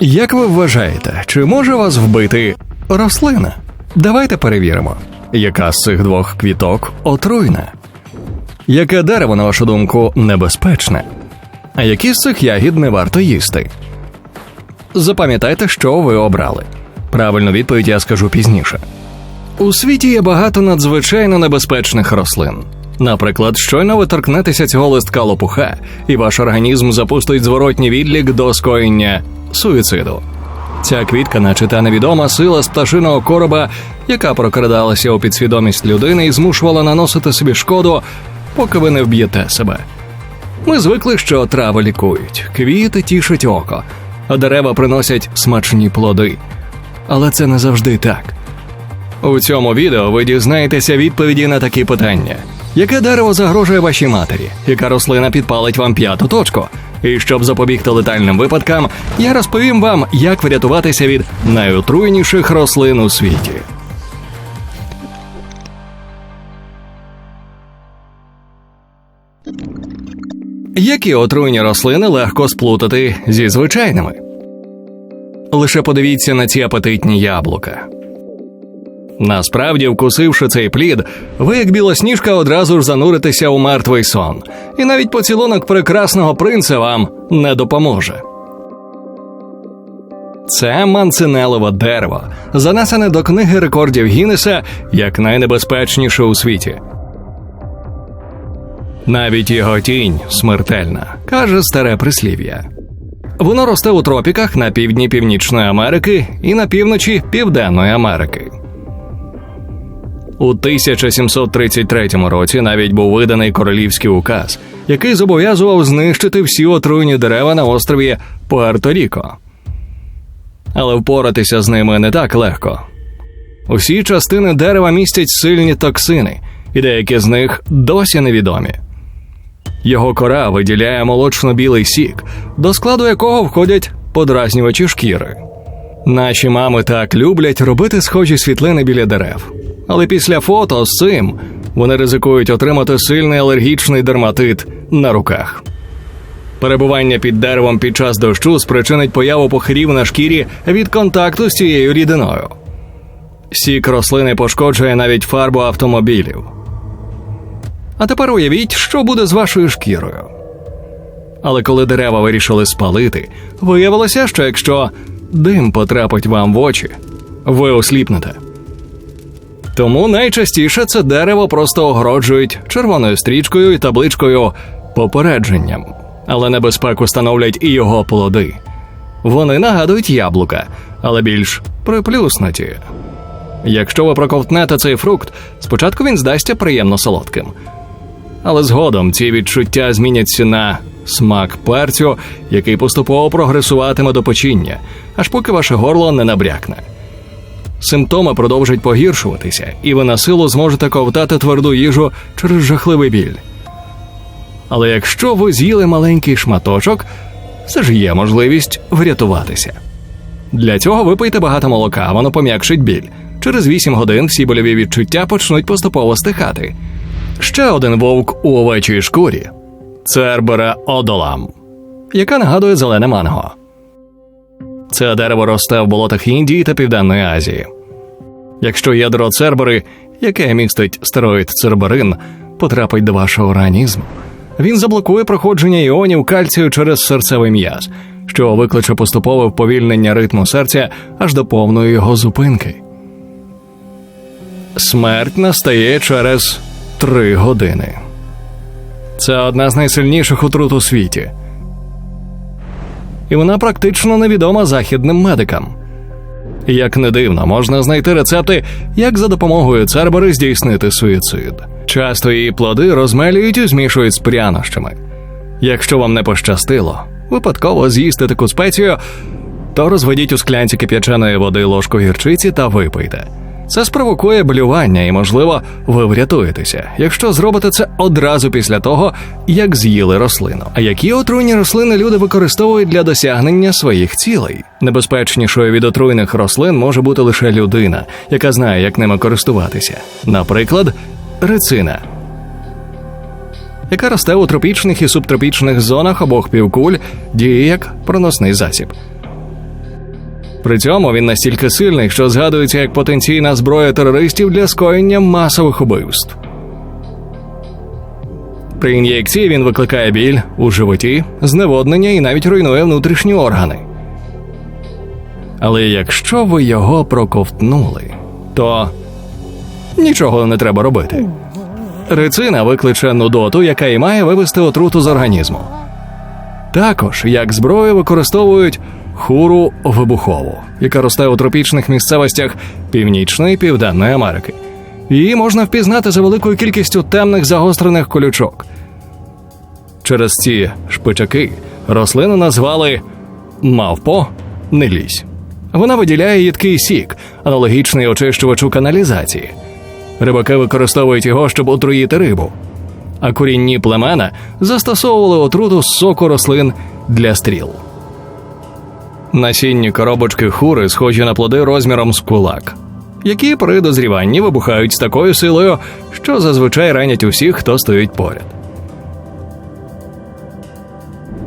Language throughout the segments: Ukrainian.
Як ви вважаєте, чи може вас вбити рослина? Давайте перевіримо, яка з цих двох квіток отруйна. Яке дерево, на вашу думку, небезпечне? А які з цих ягід не варто їсти? Запам'ятайте, що ви обрали. Правильну відповідь я скажу пізніше. У світі є багато надзвичайно небезпечних рослин. Наприклад, щойно ви торкнетеся цього листка лопуха, і ваш організм запустить зворотній відлік до скоєння суїциду. Ця квітка, наче та невідома сила з пташиного короба, яка прокрадалася у підсвідомість людини і змушувала наносити собі шкоду, поки ви не вб'єте себе. Ми звикли, що трави лікують, квіти тішать око, а дерева приносять смачні плоди. Але це не завжди так. У цьому відео ви дізнаєтеся відповіді на такі питання: яке дерево загрожує вашій матері, яка рослина підпалить вам п'яту точку? І щоб запобігти летальним випадкам, я розповім вам, як врятуватися від найотруйніших рослин у світі. Які отруйні рослини легко сплутати зі звичайними? Лише подивіться на ці апетитні яблука. Насправді, вкусивши цей плід, ви, як білосніжка, одразу ж зануритеся у мертвий сон, і навіть поцілунок прекрасного принца вам не допоможе. Це манцинелове дерево, занесене до книги рекордів Гіннеса як найнебезпечніше у світі. Навіть його тінь смертельна, каже старе прислів'я. Воно росте у тропіках на півдні Північної Америки і на півночі Південної Америки. У 1733 році навіть був виданий королівський указ, який зобов'язував знищити всі отруйні дерева на острові Пуерто-Ріко. Але впоратися з ними не так легко. Усі частини дерева містять сильні токсини, і деякі з них досі невідомі. Його кора виділяє молочно-білий сік, до складу якого входять подразнювачі шкіри. Наші мами так люблять робити схожі світлини біля дерев. Але після фото з цим вони ризикують отримати сильний алергічний дерматит на руках. Перебування під деревом під час дощу спричинить появу похирів на шкірі від контакту з цією рідиною. Сік рослини пошкоджує навіть фарбу автомобілів. А тепер уявіть, що буде з вашою шкірою. Але коли дерева вирішили спалити, виявилося, що якщо дим потрапить вам в очі, ви осліпнете. Тому найчастіше це дерево просто огороджують червоною стрічкою і табличкою попередженням, але небезпеку становлять і його плоди. Вони нагадують яблука, але більш приплюснуті. Якщо ви проковтнете цей фрукт, спочатку він здасться приємно солодким. Але згодом ці відчуття зміняться на смак перцю, який поступово прогресуватиме до печіння, аж поки ваше горло не набрякне. Симптоми продовжать погіршуватися, і ви на силу зможете ковтати тверду їжу через жахливий біль. Але якщо ви з'їли маленький шматочок, все ж є можливість врятуватися. Для цього випийте багато молока, воно пом'якшить біль. Через 8 годин всі больові відчуття почнуть поступово стихати. Ще один вовк у овечій шкурі цербера одолам, яка нагадує зелене манго. Це дерево росте в болотах Індії та Південної Азії. Якщо ядро цербери, яке містить стероїд церберин, потрапить до вашого організму, він заблокує проходження іонів кальцію через серцевий м'яз, що викличе поступове вповільнення ритму серця аж до повної його зупинки. Смерть настає через три години. Це одна з найсильніших отрут у світі і вона практично невідома західним медикам. Як не дивно, можна знайти рецепти, як за допомогою цербери здійснити суїцид. Часто її плоди розмелюють і змішують з прянощами. Якщо вам не пощастило, випадково з'їсти таку спецію, то розведіть у склянці кип'яченої води ложку гірчиці та випийте. Це спровокує блювання, і, можливо, ви врятуєтеся, якщо зробите це одразу після того, як з'їли рослину. А які отруйні рослини люди використовують для досягнення своїх цілей? Небезпечнішою від отруйних рослин може бути лише людина, яка знає, як ними користуватися. Наприклад, рецина. Яка росте у тропічних і субтропічних зонах обох півкуль, діє як проносний засіб. При цьому він настільки сильний, що згадується як потенційна зброя терористів для скоєння масових убивств. При ін'єкції він викликає біль у животі, зневоднення і навіть руйнує внутрішні органи. Але якщо ви його проковтнули, то нічого не треба робити. Рицина викличе нудоту, яка і має вивести отруту з організму. Також як зброю використовують хуру вибухову, яка росте у тропічних місцевостях Північної і Південної Америки. Її можна впізнати за великою кількістю темних загострених колючок. Через ці шпичаки рослину назвали мавпо не лізь. Вона виділяє їдкий сік, аналогічний очищувачу каналізації. Рибаки використовують його, щоб отруїти рибу. А корінні племена застосовували отруту з соку рослин для стріл. Насінні коробочки хури схожі на плоди розміром з кулак, які при дозріванні вибухають з такою силою, що зазвичай ранять усіх, хто стоїть поряд.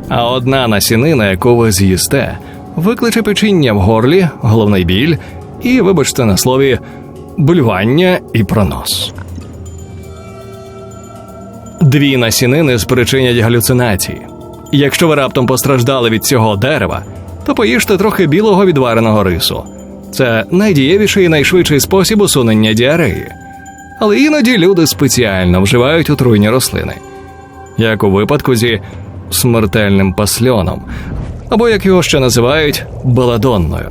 А одна насінина, яку ви з'їсте, викличе печіння в горлі, головний біль і, вибачте на слові, бульвання і пронос. Дві насінини спричинять галюцинації. Якщо ви раптом постраждали від цього дерева, то поїжте трохи білого відвареного рису. Це найдієвіший і найшвидший спосіб усунення діареї. Але іноді люди спеціально вживають отруйні рослини, як у випадку зі смертельним пасльоном, або як його ще називають баладонною.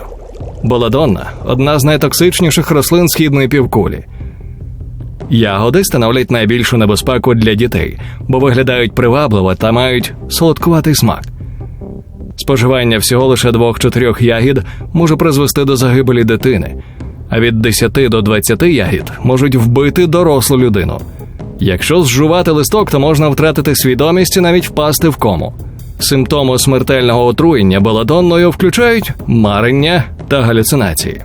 Баладонна одна з найтоксичніших рослин східної півкулі. Ягоди становлять найбільшу небезпеку для дітей, бо виглядають привабливо та мають солодкуватий смак. Споживання всього лише двох-чотирьох ягід може призвести до загибелі дитини, а від 10 до 20 ягід можуть вбити дорослу людину. Якщо зжувати листок, то можна втратити свідомість і навіть впасти в кому. Симптоми смертельного отруєння беладонною включають марення та галюцинації.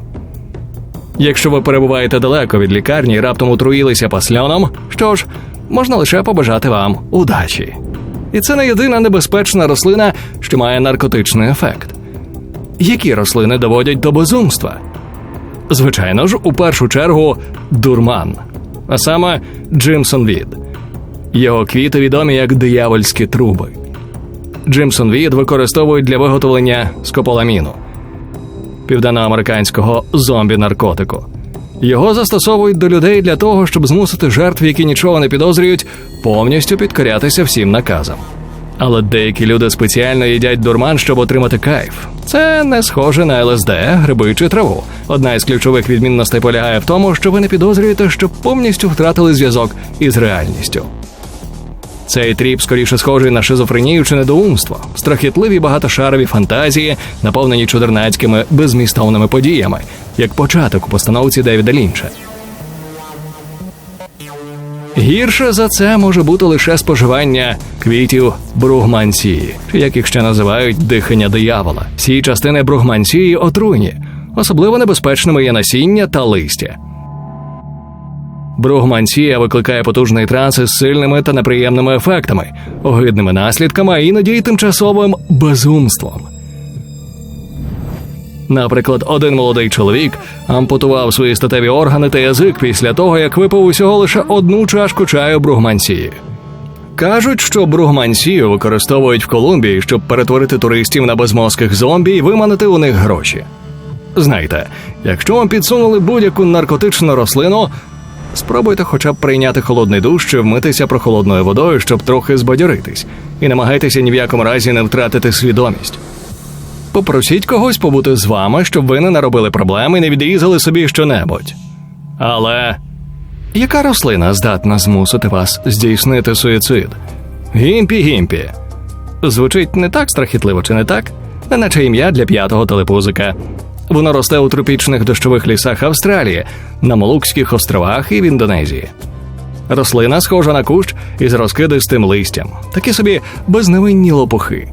Якщо ви перебуваєте далеко від лікарні і раптом отруїлися пасльоном, що ж, можна лише побажати вам удачі. І це не єдина небезпечна рослина, що має наркотичний ефект. Які рослини доводять до безумства? Звичайно ж, у першу чергу дурман, а саме Джимсон Від. Його квіти відомі як диявольські труби. Джимсон Від використовують для виготовлення скополаміну південноамериканського зомбі-наркотику. Його застосовують до людей для того, щоб змусити жертв, які нічого не підозрюють, повністю підкорятися всім наказам. Але деякі люди спеціально їдять дурман, щоб отримати кайф. Це не схоже на ЛСД, гриби чи траву. Одна із ключових відмінностей полягає в тому, що ви не підозрюєте, що повністю втратили зв'язок із реальністю. Цей тріп скоріше схожий на шизофренію чи недоумство, страхітливі багатошарові фантазії, наповнені чудернацькими безмістовними подіями, як початок у постановці Девіда Лінча. Гірше за це може бути лише споживання квітів бругмансії, чи як їх ще називають дихання диявола. Ці частини бругмансії отруйні, особливо небезпечними є насіння та листя. Бругмансія викликає потужний транс із сильними та неприємними ефектами, огидними наслідками, а іноді й тимчасовим безумством. Наприклад, один молодий чоловік ампутував свої статеві органи та язик після того, як випив усього лише одну чашку чаю бругмансії. Кажуть, що бругмансію використовують в Колумбії, щоб перетворити туристів на безмозких зомбі і виманити у них гроші. Знайте, якщо вам підсунули будь-яку наркотичну рослину, спробуйте хоча б прийняти холодний душ чи вмитися прохолодною водою, щоб трохи збадьоритись, і намагайтеся ні в якому разі не втратити свідомість. Попросіть когось побути з вами, щоб ви не наробили проблеми і не відрізали собі щонебудь. Але яка рослина здатна змусити вас здійснити суїцид? Гімпі-гімпі. Звучить не так страхітливо, чи не так? Неначе ім'я для п'ятого телепузика. Воно росте у тропічних дощових лісах Австралії, на Молукських островах і в Індонезії. Рослина схожа на кущ із розкидистим листям, такі собі безневинні лопухи.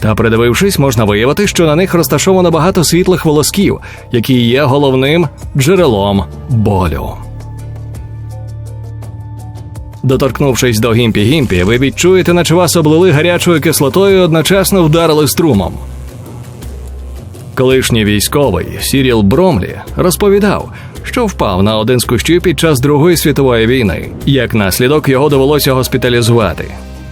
Та придивившись, можна виявити, що на них розташовано багато світлих волосків, які є головним джерелом болю. Доторкнувшись до гімпі-гімпі, ви відчуєте, наче вас облили гарячою кислотою і одночасно вдарили струмом. Колишній військовий Сіріл Бромлі розповідав, що впав на один з кущів під час Другої світової війни. Як наслідок його довелося госпіталізувати.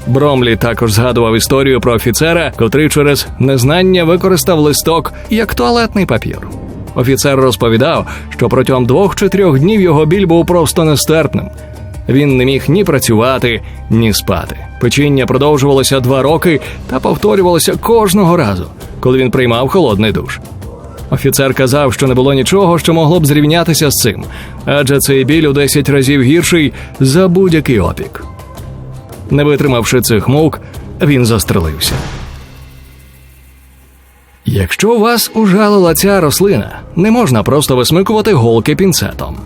Бромлі також згадував історію про офіцера, котрий через незнання використав листок як туалетний папір. Офіцер розповідав, що протягом двох чи трьох днів його біль був просто нестерпним. Він не міг ні працювати, ні спати. Печіння продовжувалося два роки та повторювалося кожного разу, коли він приймав холодний душ. Офіцер казав, що не було нічого, що могло б зрівнятися з цим, адже цей біль у 10 разів гірший за будь-який опік. Не витримавши цих мук, він застрелився. Якщо вас ужалила ця рослина, не можна просто висмикувати голки пінцетом.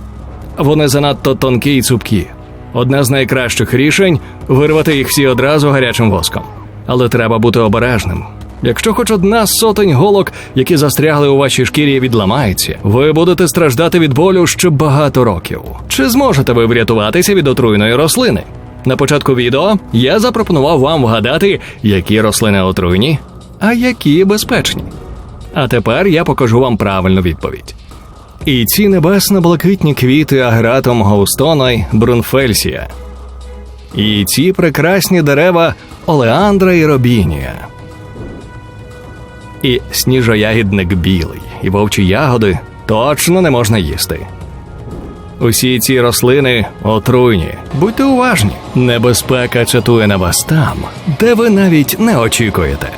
Вони занадто тонкі й цупкі. Одне з найкращих рішень вирвати їх всі одразу гарячим воском. Але треба бути обережним. Якщо хоч одна з сотень голок, які застрягли у вашій шкірі, відламається, ви будете страждати від болю ще багато років. Чи зможете ви врятуватися від отруйної рослини? На початку відео я запропонував вам вгадати, які рослини отруйні, а які безпечні. А тепер я покажу вам правильну відповідь. І ці небесно-блакитні квіти агратом Гоустона Брунфельсія. І ці прекрасні дерева Олеандра і Робінія. І сніжоягідник білий, і вовчі ягоди точно не можна їсти. Усі ці рослини отруйні. Будьте уважні. Небезпека чатує на вас там, де ви навіть не очікуєте.